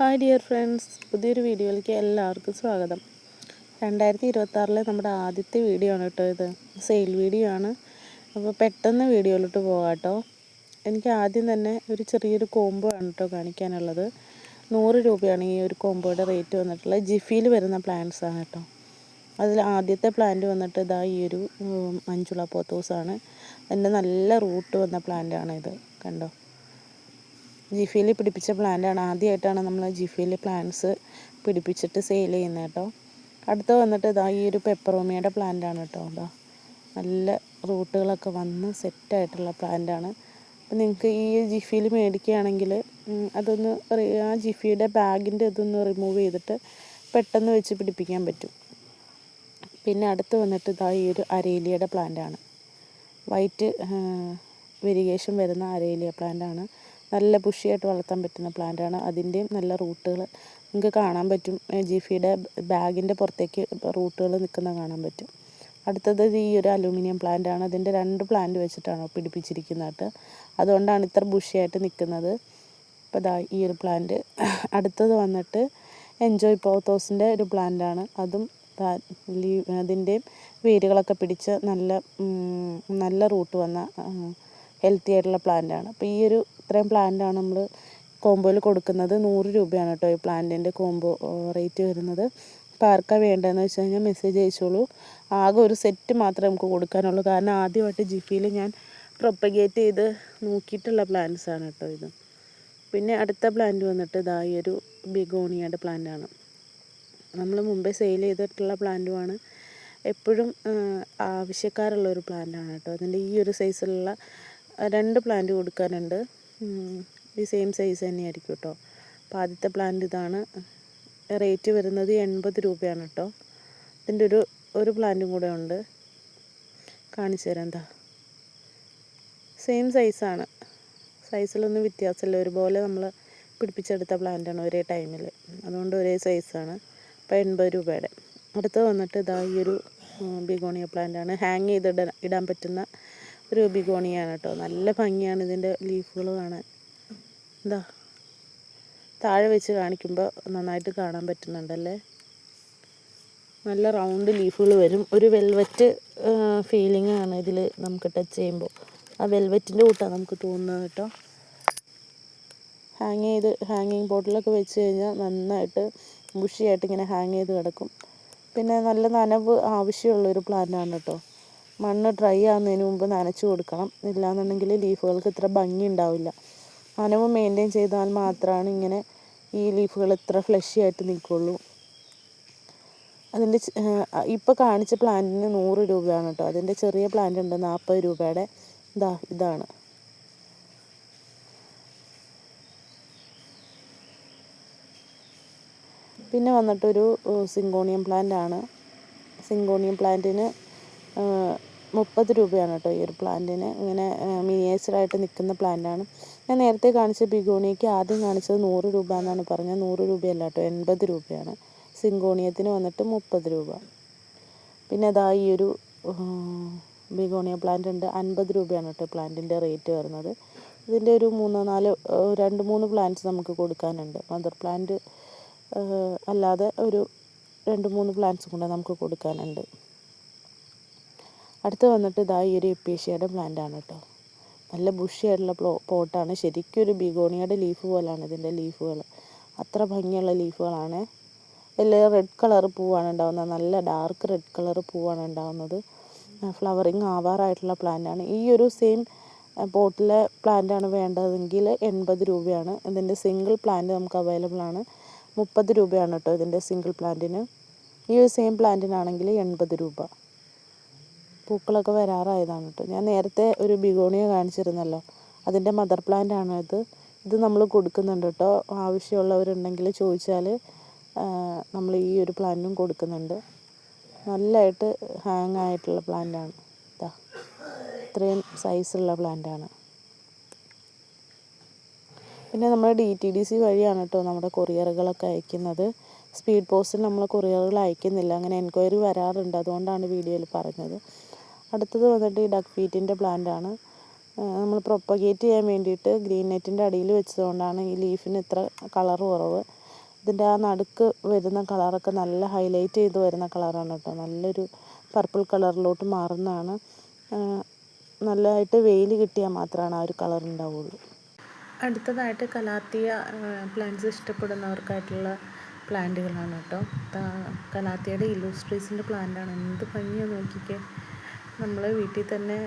Hi dear friends പുതിയൊരു വീഡിയോയിലേക്ക് എല്ലാവർക്കും സ്വാഗതം. രണ്ടായിരത്തി ഇരുപത്താറിലെ നമ്മുടെ ആദ്യത്തെ വീഡിയോ ആണ് കേട്ടോ ഇത്. സെയിൽ വീഡിയോ ആണ്. അപ്പോൾ പെട്ടെന്ന് വീഡിയോയിലോട്ട് പോകാം കേട്ടോ. എനിക്ക് ആദ്യം തന്നെ ഒരു ചെറിയൊരു കോംബോ ആണ് കേട്ടോ കാണിക്കാനുള്ളത്. നൂറ് രൂപയാണ് ഈ ഒരു കോംബോയുടെ റേറ്റ് വന്നിട്ടുള്ളത്. ജിഫിയിൽ വരുന്ന പ്ലാന്റ്സ് ആണ് കേട്ടോ. അതിൽ ആദ്യത്തെ പ്ലാന്റ് വന്നിട്ട് ഇതാ ഈ ഒരു മഞ്ചുള പോത്തോസാണ് അതിന്റെ നല്ല റൂട്ട് വന്ന പ്ലാന്റ് ആണ് ഇത്. കണ്ടോ? ജിഫിയിൽ പിടിപ്പിച്ച പ്ലാന്റാണ്. ആദ്യമായിട്ടാണ് നമ്മൾ ജിഫിയിൽ പ്ലാന്റ്സ് പിടിപ്പിച്ചിട്ട് സെയിൽ ചെയ്യുന്നത് കേട്ടോ അടുത്ത് വന്നിട്ട് ഇതാ ഈ ഒരു പെപ്പറോമിയുടെ പ്ലാന്റാണ് കേട്ടോ ഇതാ നല്ല റൂട്ടുകളൊക്കെ വന്ന് സെറ്റായിട്ടുള്ള പ്ലാന്റാണ് അപ്പം നിങ്ങൾക്ക് ഈ ജിഫിയിൽ മേടിക്കുകയാണെങ്കിൽ അതൊന്ന് ആ ജിഫിയുടെ ബാഗിന്റെ ഇതൊന്ന് റിമൂവ് ചെയ്തിട്ട് പെട്ടെന്ന് വെച്ച് പിടിപ്പിക്കാൻ പറ്റും. പിന്നെ അടുത്ത് വന്നിട്ട് ഇതാ ഈ ഒരു അരേലിയയുടെ പ്ലാന്റാണ് വൈറ്റ് വെരിഗേഷൻ വരുന്ന അരേലിയ പ്ലാന്റാണ് നല്ല ബുഷിയായിട്ട് വളർത്താൻ പറ്റുന്ന പ്ലാന്റാണ് അതിന്റെയും നല്ല റൂട്ടുകൾ നിങ്ങൾക്ക് കാണാൻ പറ്റും. ജിഫിയുടെ ബാഗിന്റെ പുറത്തേക്ക് റൂട്ടുകൾ നിൽക്കുന്ന കാണാൻ പറ്റും. അടുത്തത് ഈ ഒരു അലൂമിനിയം പ്ലാന്റാണ് അതിന്റെ രണ്ട് പ്ലാന്റ് വെച്ചിട്ടാണ് പിടിപ്പിച്ചിരിക്കുന്നത് അതുകൊണ്ടാണ് ഇത്ര ബുഷിയായിട്ട് നിൽക്കുന്നത് അപ്പോൾ ദാ ഈ ഒരു പ്ലാന്റ് അടുത്തത് വന്നിട്ട് എൻജോയ് പോത്തോസിന്റെ ഒരു പ്ലാന്റാണ് അതും അതിന്റെയും വേരുകളൊക്കെ പിടിച്ച് നല്ല നല്ല റൂട്ട് വന്ന ഹെൽത്തി ആയിട്ടുള്ള പ്ലാന്റാണ് അപ്പോൾ ഈ ഒരു ഇത്രയും പ്ലാന്റാണ് നമ്മൾ കോംബോയിൽ കൊടുക്കുന്നത്. നൂറ് രൂപയാണ് കേട്ടോ ഈ പ്ലാന്റിന്റെ കോംബോ റേറ്റ് വരുന്നത്. അപ്പോൾ ആർക്കാണ് വേണ്ടതെന്ന് വെച്ച് കഴിഞ്ഞാൽ മെസ്സേജ് അയച്ചോളൂ. ആകെ ഒരു സെറ്റ് മാത്രമേ നമുക്ക് കൊടുക്കാനുള്ളൂ. കാരണം ആദ്യമായിട്ട് ജിഫിയിൽ ഞാൻ പ്രൊപ്പഗേറ്റ് ചെയ്ത് നോക്കിയിട്ടുള്ള ആണ് കേട്ടോ ഇത്. പിന്നെ അടുത്ത പ്ലാന്റ് വന്നിട്ട് ഇതാ ഈ ഒരു ബിഗോണിയയുടെ പ്ലാന്റാണ് നമ്മൾ മുമ്പേ സെയിൽ ചെയ്തിട്ടുള്ള പ്ലാന്റുമാണ് എപ്പോഴും ആവശ്യക്കാരുള്ള ഒരു പ്ലാന്റാണ് കേട്ടോ അതിന്റെ ഈ ഒരു സൈസിലുള്ള രണ്ട് പ്ലാന്റ് കൊടുക്കാനുണ്ട്. ഈ സെയിം സൈസ് തന്നെയായിരിക്കും കേട്ടോ അപ്പോൾ ആദ്യത്തെ പ്ലാന്റ് ഇതാണ്. റേറ്റ് വരുന്നത് എൺപത് രൂപയാണ് കേട്ടോ ഇതിന്റെ ഒരു ഒരു പ്ലാന്റും കൂടെ ഉണ്ട്. കാണിച്ചു തരാം എന്താ സെയിം സൈസാണ് സൈസിലൊന്നും വ്യത്യാസമില്ല. ഒരുപോലെ നമ്മൾ പിടിപ്പിച്ചെടുത്ത പ്ലാന്റാണ് ഒരേ ടൈമിൽ അതുകൊണ്ട് ഒരേ സൈസാണ് അപ്പോൾ എൺപത് രൂപയുടെ. അടുത്ത് വന്നിട്ട് ഇതാ ഈ ഒരു ബിഗോണിയ പ്ലാന്റാണ് ഹാങ് ചെയ്ത് ഇടാൻ പറ്റുന്ന ഒരു ബിഗോണിയാണ് കേട്ടോ. നല്ല ഭംഗിയാണ് ഇതിന്റെ ലീഫുകൾ കാണാൻ. എന്താ താഴെ വെച്ച് കാണിക്കുമ്പോൾ നന്നായിട്ട് കാണാൻ പറ്റുന്നുണ്ടല്ലേ? നല്ല റൗണ്ട് ലീഫുകൾ വരും. ഒരു വെൽവെറ്റ് ഫീലിംഗ് ആണ് ഇതിൽ നമുക്ക് ടച്ച് ചെയ്യുമ്പോൾ ആ വെൽവെറ്റിന്റെ കൂട്ടാണ് നമുക്ക് തോന്നുന്നത് കേട്ടോ. ഹാങ് ചെയ്ത് ഹാങ്ങിങ് ബോട്ടിലൊക്കെ വെച്ച് കഴിഞ്ഞാൽ നന്നായിട്ട് ബുഷിയായിട്ട് ഇങ്ങനെ ഹാങ് ചെയ്ത് കിടക്കും. പിന്നെ നല്ല നനവ് ആവശ്യമുള്ളൊരു പ്ലാന്റാണ് കേട്ടോ. മണ്ണ് ഡ്രൈ ആകുന്നതിന് മുമ്പ് നനച്ചു കൊടുക്കണം. ഇല്ലാന്നുണ്ടെങ്കിൽ ലീഫുകൾക്ക് ഇത്ര ഭംഗി ഉണ്ടാവില്ല. നനവ് മെയിന്റെയിൻ ചെയ്താൽ മാത്രമാണ് ഇങ്ങനെ ഈ ലീഫുകൾ ഇത്ര ഫ്ലഷി ആയിട്ട് നിൽക്കുള്ളൂ. അതിന്റെ ഇപ്പോൾ കാണിച്ച പ്ലാന്റിന് നൂറ് രൂപയാണ് കേട്ടോ. അതിന്റെ ചെറിയ പ്ലാന്റ് ഉണ്ട് നാൽപ്പത് രൂപയുടെ ഇതാ ഇതാണ്. പിന്നെ വന്നിട്ടൊരു സിങ്കോണിയം പ്ലാന്റ് ആണ് സിങ്കോണിയം പ്ലാന്റിന് മുപ്പത് രൂപയാണ് കേട്ടോ ഈ ഒരു പ്ലാന്റിന്. ഇങ്ങനെ മിനിയേച്ചറായിട്ട് നിൽക്കുന്ന പ്ലാന്റാണ്. ഞാൻ നേരത്തെ കാണിച്ച ബിഗോണിയയ്ക്ക് ആദ്യം കാണിച്ചത് നൂറ് രൂപ എന്നാണ് പറഞ്ഞത്. നൂറ് രൂപയല്ല കേട്ടോ എൺപത് രൂപയാണ്. സിങ്കോണിയത്തിന് വന്നിട്ട് മുപ്പത് രൂപ. പിന്നെ അതാ ഈ ഒരു ബിഗോണിയ പ്ലാന്റ് ഉണ്ട്. അൻപത് രൂപയാണ് കേട്ടോ പ്ലാന്റിന്റെ റേറ്റ് വരുന്നത്. ഇതിന്റെ ഒരു മൂന്ന് നാല് രണ്ട് മൂന്ന് പ്ലാന്റ്സ് നമുക്ക് കൊടുക്കാനുണ്ട്. മദർ പ്ലാന്റ് അല്ലാതെ ഒരു രണ്ട് മൂന്ന് പ്ലാന്റ്സ് കൂടെ നമുക്ക് കൊടുക്കാനുണ്ട്. അടുത്ത് വന്നിട്ട് ഇതാ ഈ ഒരു എപ്പീഷ്യയുടെ പ്ലാന്റ് ആണ് കേട്ടോ നല്ല ബുഷിയായിട്ടുള്ള പ്ലോ പോട്ടാണ് ശരിക്കും ഒരു ബിഗോണിയയുടെ ലീഫ് പോലാണ് ഇതിന്റെ ലീഫുകൾ അത്ര ഭംഗിയുള്ള ലീഫുകളാണ് ഇതിൽ റെഡ് കളർ പൂവാണ് ഉണ്ടാകുന്നത് നല്ല ഡാർക്ക് റെഡ് കളർ പൂവാണ് ഉണ്ടാകുന്നത് ഫ്ലവറിങ് ആവാറായിട്ടുള്ള പ്ലാന്റാണ് ഈ ഒരു സെയിം പോട്ടിലെ പ്ലാന്റാണ് വേണ്ടതെങ്കിൽ എൺപത് രൂപയാണ്. ഇതിന്റെ സിംഗിൾ പ്ലാന്റ് നമുക്ക് അവൈലബിൾ ആണ്. മുപ്പത് രൂപയാണ് കേട്ടോ ഇതിന്റെ സിംഗിൾ പ്ലാന്റിന് ഈ ഒരു സെയിം പ്ലാന്റിനാണെങ്കിൽ എൺപത് രൂപ. പൂക്കളൊക്കെ വരാറായതാണ് കേട്ടോ ഞാൻ നേരത്തെ ഒരു ബിഗോണിയ കാണിച്ചിരുന്നല്ലോ. അതിന്റെ മദർ പ്ലാന്റ് ആണ് ഇത്? ഇത് നമ്മൾ കൊടുക്കുന്നുണ്ട് കേട്ടോ ആവശ്യമുള്ളവരുണ്ടെങ്കിൽ ചോദിച്ചാൽ നമ്മൾ ഈ ഒരു പ്ലാന്റും കൊടുക്കുന്നുണ്ട്. നല്ലതായിട്ട് ഹാങ് ആയിട്ടുള്ള പ്ലാന്റാണ് ഇതാ ഇത്രയും സൈസുള്ള പ്ലാന്റാണ് പിന്നെ നമ്മൾ ഡി ടി ഡി സി വഴിയാണ് കേട്ടോ നമ്മുടെ കൊറിയറുകളൊക്കെ അയക്കുന്നത്. സ്പീഡ് പോസ്റ്റിൽ നമ്മൾ കൊറിയറുകൾ അയക്കുന്നില്ല. അങ്ങനെ എൻക്വയറി വരാറുണ്ട്. അതുകൊണ്ടാണ് വീഡിയോയിൽ പറഞ്ഞത്. അടുത്തത് വന്നിട്ട് ഈ ഡക്ക് പ്ലാന്റ് ആണ്. നമ്മൾ പ്രൊപ്പഗേറ്റ് ചെയ്യാൻ വേണ്ടിയിട്ട് ഗ്രീൻ നെറ്റിന്റെ അടിയിൽ വെച്ചതുകൊണ്ടാണ് ഈ ലീഫിന് ഇത്ര കളർ കുറവ്. ഇതിന്റെ ആ നടുക്ക് വരുന്ന കളറൊക്കെ നല്ല ഹൈലൈറ്റ് ചെയ്ത് വരുന്ന കളറാണ് കേട്ടോ. നല്ലൊരു പർപ്പിൾ കളറിലോട്ട് മാറുന്നതാണ്. നല്ലതായിട്ട് വെയിൽ കിട്ടിയാൽ മാത്രമാണ് ആ ഒരു കളർ ഉണ്ടാവുള്ളൂ. അടുത്തതായിട്ട് കലാത്തിയ പ്ലാന്റ്സ് ഇഷ്ടപ്പെടുന്നവർക്കായിട്ടുള്ള പ്ലാന്റുകളാണ് കേട്ടോ. കലാത്തിയുടെ ഇലൂസ്ട്രീസിന്റെ പ്ലാന്റാണ് എന്ത് ഭംഗിയാണ് നോക്കിക്കേ. നമ്മൾ വീട്ടിൽ തന്നെ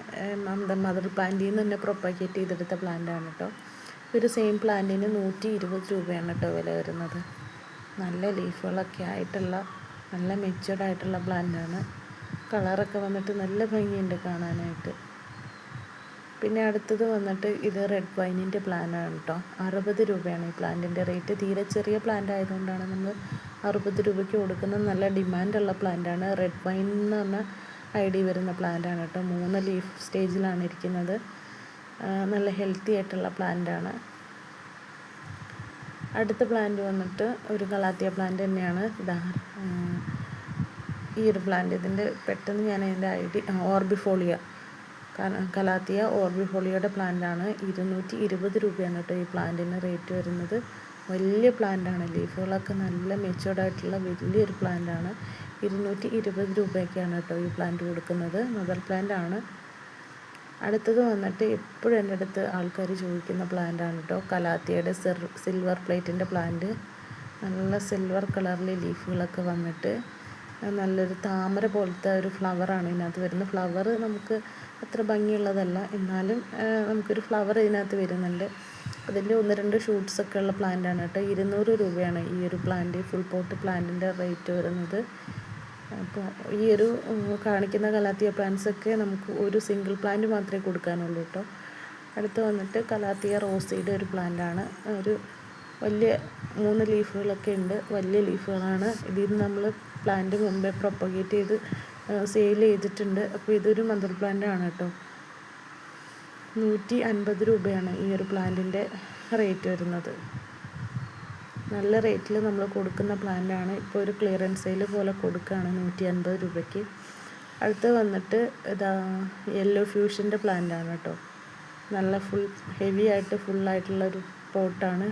മദർ പ്ലാന്റിൽ നിന്ന് തന്നെ പ്രൊപ്പഗേറ്റ് ചെയ്തെടുത്ത പ്ലാന്റാണ് കേട്ടോ ഒരു സെയിം പ്ലാന്റിന് നൂറ്റി ഇരുപത് രൂപയാണ് കേട്ടോ വില വരുന്നത്. നല്ല ലീഫുകളൊക്കെ ആയിട്ടുള്ള നല്ല മെച്ചുവർഡ് ആയിട്ടുള്ള പ്ലാന്റാണ്. കളറൊക്കെ വന്നിട്ട് നല്ല ഭംഗിയുണ്ട് കാണാനായിട്ട്. പിന്നെ അടുത്തത് വന്നിട്ട് ഇത് റെഡ് വൈനിന്റെ പ്ലാനാണ് കേട്ടോ അറുപത് രൂപയാണ് ഈ പ്ലാന്റിന്റെ റേറ്റ് തീരെ ചെറിയ പ്ലാന്റ് ആയതുകൊണ്ടാണ് നമ്മൾ അറുപത് രൂപയ്ക്ക് കൊടുക്കുന്നത് നല്ല ഡിമാൻഡുള്ള പ്ലാന്റാണ് റെഡ് വൈൻ എന്ന് പറഞ്ഞ ഐ ഡി വരുന്ന പ്ലാന്റാണ് കേട്ടോ. മൂന്ന് ലീഫ് സ്റ്റേജിലാണ് ഇരിക്കുന്നത്. നല്ല ഹെൽത്തി ആയിട്ടുള്ള പ്ലാന്റാണ് അടുത്ത പ്ലാന്റ് വന്നിട്ട് ഒരു കളാത്തിയ പ്ലാന്റ് തന്നെയാണ്. ഇതാ ഈ ഒരു പ്ലാന്റ് ഇതിന്റെ പെട്ടെന്ന് ഞാൻ അതിന്റെ ഐഡി ഓർബിഫോളിയ കലാത്തിയ ഓർബിഫോളിയയുടെ പ്ലാന്റാണ് ഇരുന്നൂറ്റി ഇരുപത് രൂപയാണ് കേട്ടോ ഈ പ്ലാന്റിന് റേറ്റ് വരുന്നത്. വലിയ പ്ലാന്റാണ്. ലീഫുകളൊക്കെ നല്ല മെച്ചുവേർഡ് ആയിട്ടുള്ള വലിയൊരു പ്ലാന്റാണ്. ഇരുന്നൂറ്റി ഇരുപത് രൂപയൊക്കെയാണ് കേട്ടോ ഈ പ്ലാന്റ് കൊടുക്കുന്നത്. മദർ പ്ലാന്റ് ആണ്. അടുത്തത് വന്നിട്ട് എപ്പോഴും എന്റെ അടുത്ത് ആൾക്കാർ ചോദിക്കുന്ന പ്ലാന്റാണ് കേട്ടോ. കലാത്തിയുടെ സിൽവർ പ്ലേറ്റിന്റെ പ്ലാന്റ് നല്ല സിൽവർ കളറിൽ ലീഫുകളൊക്കെ വന്നിട്ട് നല്ലൊരു താമര പോലത്തെ ഒരു ഫ്ലവറാണ് ഇതിനകത്ത് വരുന്നത് ഫ്ലവർ നമുക്ക് അത്ര ഭംഗിയുള്ളതല്ല. എന്നാലും നമുക്കൊരു ഫ്ലവർ ഇതിനകത്ത് വരുന്നുണ്ട്. അതിന്റെ ഒന്ന് രണ്ട് ഷൂട്ട്സൊക്കെ ഉള്ള പ്ലാന്റാണ് കേട്ടോ. ഇരുന്നൂറ് രൂപയാണ് ഈ ഒരു പ്ലാന്റ് ഫുൾ പോട്ട് പ്ലാന്റിന്റെ റേറ്റ് വരുന്നത്. അപ്പോൾ ഈ ഒരു കാണിക്കുന്ന കലാത്തിയ പ്ലാന്റ്സൊക്കെ നമുക്ക് ഒരു സിംഗിൾ പ്ലാന്റ് മാത്രമേ കൊടുക്കാനുള്ളൂ കേട്ടോ. അടുത്ത് വന്നിട്ട് കലാത്തിയ റോസയുടെ ഒരു പ്ലാന്റാണ് ഒരു വലിയ മൂന്ന് ലീഫുകളൊക്കെ ഉണ്ട്. വലിയ ലീഫുകളാണ് ഇതിൽ നിന്ന് നമ്മൾ പ്ലാന്റ് മുമ്പേ പ്രൊപ്പഗേറ്റ് ചെയ്ത് സെയിൽ ചെയ്തിട്ടുണ്ട്. അപ്പോൾ ഇതൊരു മദർ പ്ലാന്റ് ആണ് കേട്ടോ. നൂറ്റി അൻപത് രൂപയാണ് ഈ ഒരു പ്ലാന്റിന്റെ റേറ്റ് വരുന്നത്. നല്ല റേറ്റിൽ നമ്മൾ കൊടുക്കുന്ന പ്ലാന്റാണ്. ഇപ്പോൾ ഒരു ക്ലിയറൻസ് സെയിൽ പോലെ കൊടുക്കുകയാണ് നൂറ്റി അൻപത് രൂപയ്ക്ക്. അടുത്ത് വന്നിട്ട് ഇതാ യെല്ലോ ഫ്യൂഷന്റെ പ്ലാന്റാണ് കേട്ടോ. നല്ല ഫുൾ ഹെവി ആയിട്ട് ഫുള്ളായിട്ടുള്ള ഒരു പോട്ടാണ്.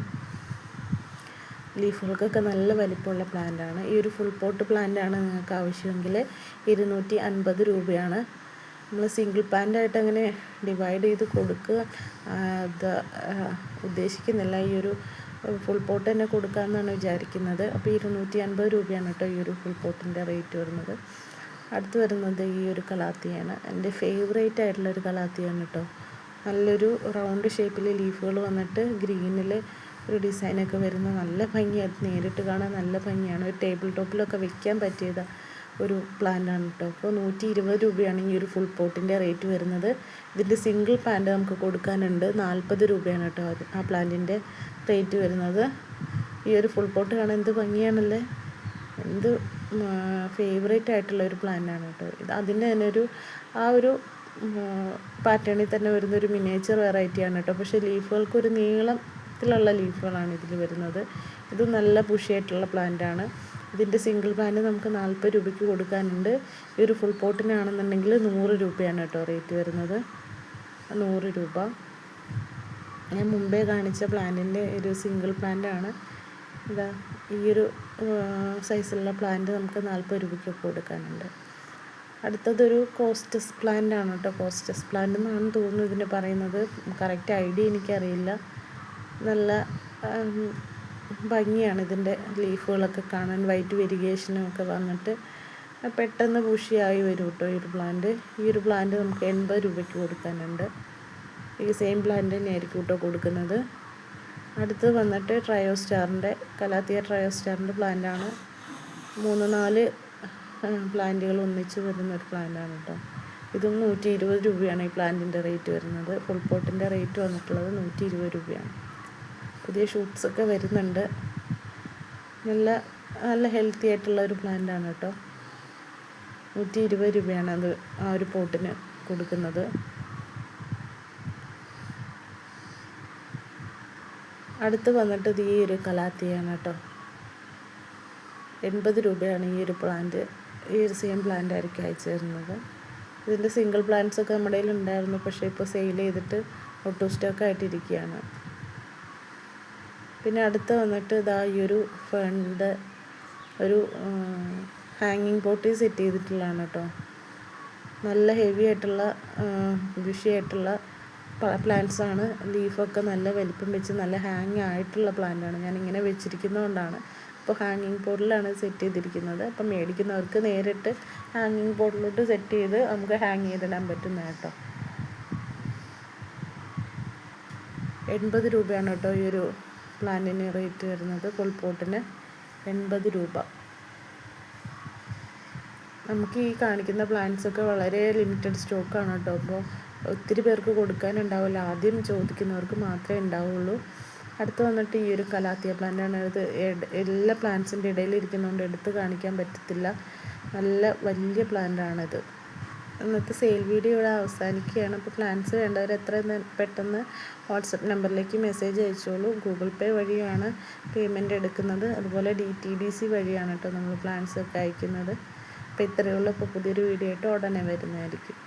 ലീഫുകൾക്കൊക്കെ നല്ല വലിപ്പമുള്ള പ്ലാന്റാണ്. ഈ ഒരു ഫുൾ പോട്ട് പ്ലാന്റാണ് നിങ്ങൾക്ക് ആവശ്യമെങ്കിൽ ഇരുന്നൂറ്റി അൻപത് രൂപയാണ്. നമ്മൾ സിംഗിൾ പാന്റായിട്ട് അങ്ങനെ ഡിവൈഡ് ചെയ്ത് കൊടുക്കുക. അത് ഉദ്ദേശിക്കുന്നില്ല. ഈ ഒരു ഫുൾ പോട്ട് തന്നെ കൊടുക്കാമെന്നാണ് വിചാരിക്കുന്നത്. അപ്പോൾ ഇരുന്നൂറ്റി അൻപത് രൂപയാണ് കേട്ടോ ഈ ഒരു ഫുൾ പോട്ടിന്റെ റേറ്റ് വരുന്നത്. അടുത്ത് വരുന്നത് ഈ ഒരു കലാത്തിയാണ്. എന്റെ ഫേവറേറ്റ് ആയിട്ടുള്ള ഒരു കലാത്തിയാണ് കേട്ടോ. നല്ലൊരു റൗണ്ട് ഷേപ്പിൽ ലീഫുകൾ വന്നിട്ട് ഗ്രീനിൽ ഒരു ഡിസൈനൊക്കെ വരുന്ന നല്ല ഭംഗിയാണ് നേരിട്ട് കാണാൻ നല്ല ഭംഗിയാണ്. ഒരു ടേബിൾ ടോപ്പിലൊക്കെ വെക്കാൻ പറ്റിയതാണ് ഒരു പ്ലാന്റാണ് കേട്ടോ. അപ്പോൾ നൂറ്റി ഇരുപത് രൂപയാണ് ഈ ഒരു ഫുൾ പോട്ടിന്റെ റേറ്റ് വരുന്നത്. ഇതിന്റെ സിംഗിൾ പ്ലാന്റ് നമുക്ക് കൊടുക്കാനുണ്ട്. നാൽപ്പത് രൂപയാണ് കേട്ടോ ആ പ്ലാന്റിന്റെ റേറ്റ് വരുന്നത്. ഈ ഒരു ഫുൾ പോട്ട് കാണാൻ എന്ത് ഭംഗിയാണല്ലേ? എന്ത് ഫേവറേറ്റ് ആയിട്ടുള്ള ഒരു പ്ലാന്റാണ് കേട്ടോ. ഇത് അതിന്റെ തന്നെ ഒരു ആ ഒരു പാറ്റേണിൽ തന്നെ വരുന്ന ഒരു മിനിയേച്ചർ വെറൈറ്റിയാണ് കേട്ടോ. പക്ഷേ ലീഫുകൾക്ക് ഒരു നീളത്തിലുള്ള ലീഫുകളാണ് ഇതിൽ വരുന്നത്. ഇത് നല്ല പുഷിയായിട്ടുള്ള പ്ലാന്റാണ് ഇതിന്റെ സിംഗിൾ പാന്റ് നമുക്ക് നാൽപ്പത് രൂപയ്ക്ക് കൊടുക്കാനുണ്ട്. ഈ ഒരു ഫുൾ പോട്ടിനാണെന്നുണ്ടെങ്കിൽ നൂറ് രൂപയാണ് കേട്ടോ റേറ്റ് വരുന്നത്. നൂറ് രൂപ. ഞാൻ മുമ്പേ കാണിച്ച പ്ലാന്റിന്റെ ഒരു സിംഗിൾ പ്ലാന്റാണ് ഇതാ ഈ ഒരു സൈസിലുള്ള പ്ലാന്റ് നമുക്ക് നാൽപ്പത് രൂപയ്ക്കൊക്കെ കൊടുക്കാനുണ്ട്. അടുത്തതൊരു കോസ്റ്റസ് പ്ലാന്റ് ആണ് കേട്ടോ. കോസ്റ്റസ് പ്ലാന്റ് എന്നാണ് തോന്നുന്നു ഇതിന് പറയുന്നത്. കറക്റ്റ് ഐഡിയ എനിക്കറിയില്ല. നല്ല ഭംഗിയാണ് ഇതിന്റെ ലീഫുകളൊക്കെ കാണാൻ വൈറ്റ് വെരിഗേഷനും ഒക്കെ വന്നിട്ട് പെട്ടെന്ന് ബുഷിയായി വരും കേട്ടോ ഈ ഒരു പ്ലാന്റ്. ഈ ഒരു പ്ലാന്റ് നമുക്ക് എൺപത് രൂപയ്ക്ക് കൊടുക്കാനുണ്ട്. ഈ സെയിം പ്ലാന്റ് തന്നെയായിരിക്കും കേട്ടോ കൊടുക്കുന്നത്. അടുത്ത് വന്നിട്ട് ട്രയോ സ്റ്റാറിന്റെ കലാത്തിയ ട്രയോ സ്റ്റാറിന്റെ പ്ലാന്റാണ്. മൂന്ന് നാല് പ്ലാന്റുകൾ ഒന്നിച്ച് വരുന്ന ഒരു പ്ലാന്റാണ് കേട്ടോ. ഇതും നൂറ്റി ഇരുപത് രൂപയാണ് ഈ പ്ലാന്റിന്റെ റേറ്റ് വരുന്നത്. ഫുൾ പോട്ടിന്റെ റേറ്റ് വന്നിട്ടുള്ളത് നൂറ്റി ഇരുപത് രൂപയാണ്. പുതിയ ഷൂട്ട്സൊക്കെ വരുന്നുണ്ട്. നല്ല നല്ല ഹെൽത്തി ആയിട്ടുള്ള ഒരു പ്ലാന്റാണ് കേട്ടോ. നൂറ്റി ഇരുപത് രൂപയാണ് അത് ആ ഒരു പോട്ടിന് കൊടുക്കുന്നത്. അടുത്ത് വന്നിട്ട് ഈ ഒരു കലാത്തിയാണ് കേട്ടോ. എൺപത് രൂപയാണ് ഈ ഒരു പ്ലാന്റ് ഈ ഒരു സെയിം പ്ലാന്റ് ആയിരിക്കും അയച്ചു തരുന്നത്. ഇതിന്റെ സിംഗിൾ പ്ലാന്റ്സ് ഒക്കെ നമ്മുടെ കയ്യിൽ ഉണ്ടായിരുന്നു പക്ഷേ ഇപ്പോൾ സെയിൽ ചെയ്തിട്ട് ഓട്ടോ സ്റ്റോക്ക് ആയിട്ടിരിക്കുകയാണ്. പിന്നെ അടുത്ത് വന്നിട്ട് ഇതാ ഈ ഒരു ഫണ്ട് ഒരു ഹാങ്ങിങ് പോട്ടി സെറ്റ് ചെയ്തിട്ടുള്ളതാണ് കേട്ടോ നല്ല ഹെവി ആയിട്ടുള്ള ബുഷി ആയിട്ടുള്ള പ്ലാന്റ്സ് ആണ്. ലീഫൊക്കെ നല്ല വലിപ്പം വെച്ച് നല്ല ഹാങ് ആയിട്ടുള്ള പ്ലാന്റാണ് ഞാൻ ഇങ്ങനെ വെച്ചിരിക്കുന്നതുകൊണ്ടാണ് അപ്പോൾ ഹാങ്ങിങ് പോട്ടിലാണ് സെറ്റ് ചെയ്തിരിക്കുന്നത്. അപ്പം മേടിക്കുന്നവർക്ക് നേരിട്ട് ഹാങ്ങിങ് പോട്ടിലോട്ട് സെറ്റ് ചെയ്ത് നമുക്ക് ഹാങ് ചെയ്തിടാൻ പറ്റുന്ന കേട്ടോ എൺപത് രൂപയാണ് കേട്ടോ ഈ ഒരു പ്ലാന്റിന് റേറ്റ് വരുന്നത് കൊൽപോട്ടിന് പോട്ടിന് എൺപത് രൂപ. നമുക്ക് ഈ കാണിക്കുന്ന പ്ലാന്റ്സ് ഒക്കെ വളരെ ലിമിറ്റഡ് സ്റ്റോക്ക് ആണ് കേട്ടോ. അപ്പോൾ ഒത്തിരി പേർക്ക് കൊടുക്കാനുണ്ടാവില്ല. ആദ്യം ചോദിക്കുന്നവർക്ക് മാത്രമേ ഉണ്ടാവുള്ളൂ. അടുത്ത് വന്നിട്ട് ഈ ഒരു കലാത്തിയ പ്ലാന്റാണ് ഇത് എല്ലാ പ്ലാന്റ്സിന്റെ ഇടയിൽ ഇരിക്കുന്നതുകൊണ്ട് എടുത്ത് കാണിക്കാൻ പറ്റത്തില്ല. നല്ല വലിയ പ്ലാന്റാണിത് ഇന്നത്തെ സെയിൽ വീഡിയോ ഇവിടെ അവസാനിക്കുകയാണ്. അപ്പോൾ പ്ലാൻസ് വേണ്ടവർ എത്ര പെട്ടെന്ന് വാട്സപ്പ് നമ്പറിലേക്ക് മെസ്സേജ് അയച്ചോളൂ. ഗൂഗിൾ പേ വഴിയാണ് പേയ്മെന്റ് എടുക്കുന്നത്. അതുപോലെ ഡി ടി ഡി സി വഴിയാണ് കേട്ടോ നമ്മൾ പ്ലാൻസ് ഒക്കെ അയക്കുന്നത്. അപ്പോൾ ഇത്രയേ ഉള്ളൂ. അപ്പോൾ പുതിയൊരു വീഡിയോ ആയിട്ട് ഉടനെ വരുന്നതായിരിക്കും.